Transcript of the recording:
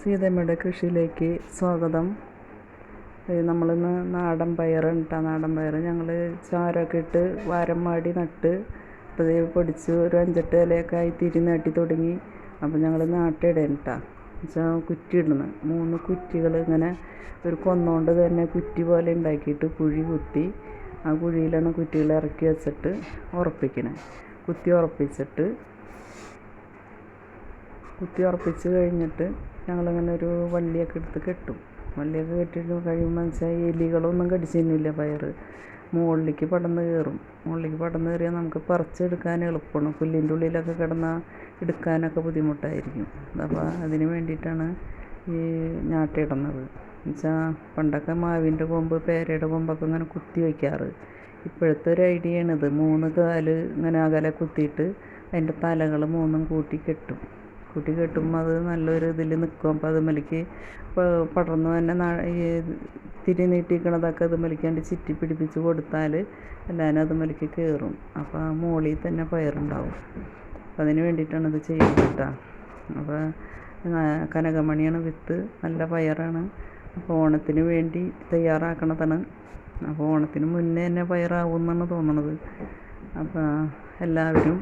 സീതമ്മയുടെ കൃഷിയിലേക്ക് സ്വാഗതം. നമ്മളിന്ന് നാടൻ പയറാണ് കേട്ടോ നാടൻ പയർ ഞങ്ങൾ ചാരമൊക്കെ ഇട്ട് വാരം മാടി നട്ട് അപ്പോൾ ഇത് പൊടിച്ച് ഒരു അഞ്ചെട്ട് ഇലയൊക്കെ ആയി തിരി നാട്ടി തുടങ്ങി. അപ്പോൾ ഞങ്ങൾ നാട്ടിയിടയാണ് കേട്ടോ വെച്ചാൽ കുറ്റി ഇടുന്നത് മൂന്ന് കുറ്റികൾ ഇങ്ങനെ ഒരു കൊന്നോണ്ട് തന്നെ കുറ്റി പോലെ ഉണ്ടാക്കിയിട്ട് കുഴി കുത്തി ആ കുഴിയിലാണ് കുറ്റികൾ ഇറക്കി വെച്ചിട്ട് ഉറപ്പിക്കണേ. കുത്തി ഉറപ്പിച്ചിട്ട് കുത്തി ഉറപ്പിച്ച് കഴിഞ്ഞിട്ട് ഞങ്ങളിങ്ങനെ ഒരു വള്ളിയൊക്കെ എടുത്ത് കെട്ടും. വള്ളിയൊക്കെ കെട്ടിയിട്ട് കഴിയുമ്പോൾ വെച്ചാൽ എലികളൊന്നും കടിച്ചൊന്നുമില്ല പയർ മുകളിലേക്ക് പടർന്ന് കയറും. മുകളിലേക്ക് പടർന്ന് കയറിയാൽ നമുക്ക് പറിച്ചെടുക്കാൻ എളുപ്പമാണ്. പുല്ലിന്റെ ഉള്ളിലൊക്കെ കിടന്നാൽ എടുക്കാനൊക്കെ ബുദ്ധിമുട്ടായിരിക്കും. അപ്പോൾ അതിന് വേണ്ടിയിട്ടാണ് ഈ ഞാട്ടിടുന്നത് എന്നുവെച്ചാൽ പണ്ടൊക്കെ മാവിന്റെ കൊമ്പ് പേരയുടെ കൊമ്പൊക്കെ ഇങ്ങനെ കുത്തി വയ്ക്കാറ്. ഇപ്പോഴത്തെ ഒരു ഐഡിയ ആണിത്. മൂന്ന് കാൽ ഇങ്ങനെ അകലെ കുത്തിയിട്ട് അതിന്റെ തലകൾ മൂന്നും കൂട്ടി കെട്ടും. കൂട്ടി കെട്ടുമ്പോൾ അത് നല്ലൊരു ഇതിൽ നിൽക്കും അപ്പോൾ മലക്ക് പടർന്ന് തന്നെ തിരി നീട്ടിക്കണതൊക്കെ അതുമ്മലേക്കാണ്ട് ചിറ്റി പിടിപ്പിച്ച് കൊടുത്താൽ എല്ലാവരും മലക്ക് കയറും അപ്പോൾ ആ മോളിൽ തന്നെ പയറുണ്ടാവും. അപ്പം അതിന് വേണ്ടിയിട്ടാണ് ഇത് ചെയ്യുന്നത് കേട്ടോ അപ്പോൾ കനകമണിയാണ് വിത്ത് നല്ല പയറാണ്. അപ്പോൾ ഓണത്തിന് വേണ്ടി തയ്യാറാക്കണതാണ്. അപ്പോൾ ഓണത്തിന് മുന്നേ തന്നെ പയറാവും എന്നാണ് തോന്നണത്. അപ്പോൾ എല്ലാവരും